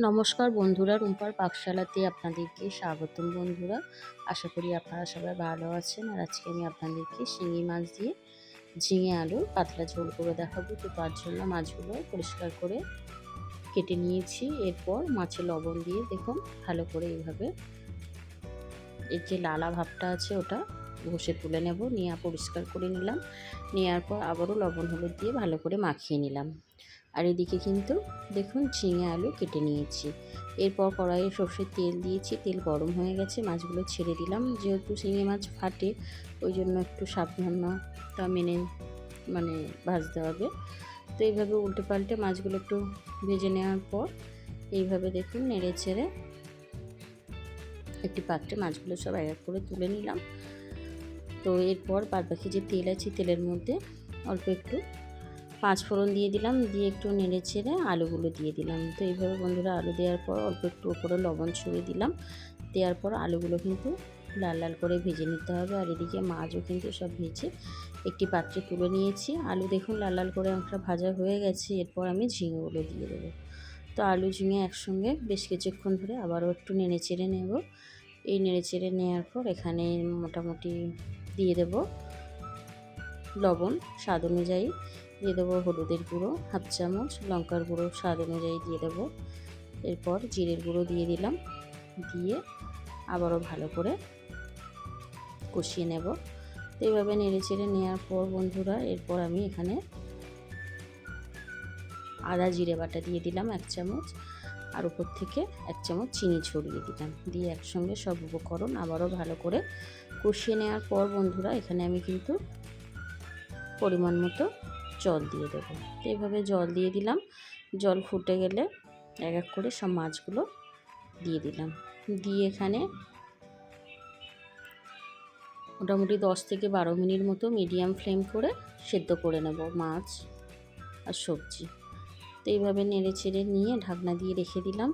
নমস্কার বন্ধুরা, রুম্পার পাকশালাতে আপনাদেরকে স্বাগতম বন্ধুরা। আশা করি আপনারা সবাই ভালো আছেন। আর আজকে আমি আপনাদেরকে শিঙি মাছ দিয়ে ঝিঙে আলু, পাতলা ঝোল করে দেখাবো। তো তার জন্য মাছগুলো পরিষ্কার করে কেটে নিয়েছি। এরপর মাছে লবণ দিয়ে দেখুন, ভালো করে এইভাবে এর যে লালা ভাবটা আছে ওটা ঘষে তুলে নেব। নিয়ে পরিষ্কার করে নিলাম। নেওয়ার পর আবারও লবণ হলুদ দিয়ে ভালো করে মাখিয়ে নিলাম। আর এদিকে কিন্তু দেখুন ঝিঙে আলু কেটে নিয়েছি। এরপর কড়াইয়ে সর্ষের তেল দিয়েছি, তেল গরম হয়ে গেছে, মাছগুলো ছেড়ে দিলাম। যেহেতু শিঙে মাছ ফাটে, ওই জন্য একটু সাবধানতা মেনে মানে ভাজতে হবে। তো এইভাবে উল্টে পাল্টে মাছগুলো একটু ভেজে নেওয়ার পর এইভাবে দেখুন নেড়ে ছেড়ে একটি পাত্রে মাছগুলো সব এক এক করে তুলে নিলাম। তো এরপর বাদ বাকি যে তেল আছে, তেলের মধ্যে অল্প একটু পাঁচ ফোড়ন দিয়ে দিলাম, দিয়ে একটু নেড়ে ছেড়ে আলুগুলো দিয়ে দিলাম। তো এইভাবে বন্ধুরা আলু দেওয়ার পর অল্প একটু ওপরে লবণ ছড়িয়ে দিলাম। দেওয়ার পর আলুগুলো কিন্তু লাল লাল করে ভেজে নিতে হবে। আর এদিকে মাছও কিন্তু সব ভেজে একটি পাত্রে তুলে নিয়েছি। আলু দেখুন লাল লাল করে অনেকটা ভাজা হয়ে গেছে, এরপর আমি ঝিঙেগুলো দিয়ে দেবো। তো আলু, ঝিঙে একসঙ্গে বেশ কিছুক্ষণ ধরে আবারও একটু নেড়ে চেড়ে নেব। এই নেড়ে চেড়ে নেওয়ার পর এখানে মোটামুটি দিয়ে দেব। লবণ, স্বাদ অনুযায়ী দিয়ে দেবো হলুদের গুঁড়ো, হাফ চামচ লঙ্কার গুঁড়ো, স্বাদ অনুযায়ী দিয়ে দেবো। এরপর জিরের গুঁড়ো দিয়ে দিলাম, দিয়ে আবারও ভালো করে কষিয়ে নেব। তো এইভাবে নেড়ে চেড়ে নেওয়ার পর বন্ধুরা, এরপর আমি এখানে আদা, জিরে বাটা দিয়ে দিলাম এক চামচ, আর উপর থেকে এক চামচ চিনি ছড়িয়ে দিলাম। দিয়ে একসঙ্গে সব উপকরণ আবারও ভালো করে কষিয়ে নেওয়ার পর বন্ধুরা, এখানে আমি কিন্তু পরিমাণ মতো জল দিয়ে দেবো। তো এইভাবে জল দিয়ে দিলাম। জল ফুটে গেলে এক এক করে সব মাছগুলো দিয়ে দিলাম। দিয়ে এখানে মোটামুটি দশ থেকে বারো মিনিট মতো মিডিয়াম ফ্লেম করে সেদ্ধ করে নেব মাছ আর সবজি। তো এইভাবে নেড়ে ছেড়ে নিয়ে ঢাকনা দিয়ে রেখে দিলাম।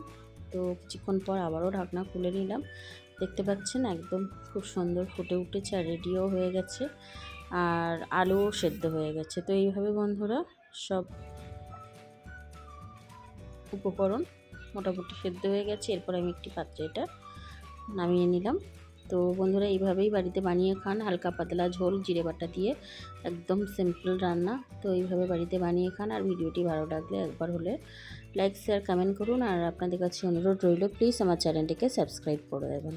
তো কিছুক্ষণ পর আবারও ঢাকনা খুলে নিলাম। দেখতে পাচ্ছেন একদম খুব সুন্দর ফুটে উঠেছে আর রেডিও হয়ে গেছে। আর আলুও সেদ্ধ হয়ে গেছে। তো এইভাবে বন্ধুরা সব উপকরণ মোটামুটি সেদ্ধ হয়ে গেছে। এরপর আমি একটি পাত্রে এটা নামিয়ে নিলাম। তো বন্ধুরা এইভাবেই বাড়িতে বানিয়ে খান। হালকা পাতলা ঝোল, জিরে বাটা দিয়ে একদম সিম্পল রান্না। তো এইভাবে বাড়িতে বানিয়ে খান। আর ভিডিওটি ভালো লাগলে একবার হলে লাইক শেয়ার কমেন্ট করুন। আর আপনাদের কাছে অনুরোধ রইল প্লিজ আমার চ্যানেলটিকে সাবস্ক্রাইব করে দেবেন।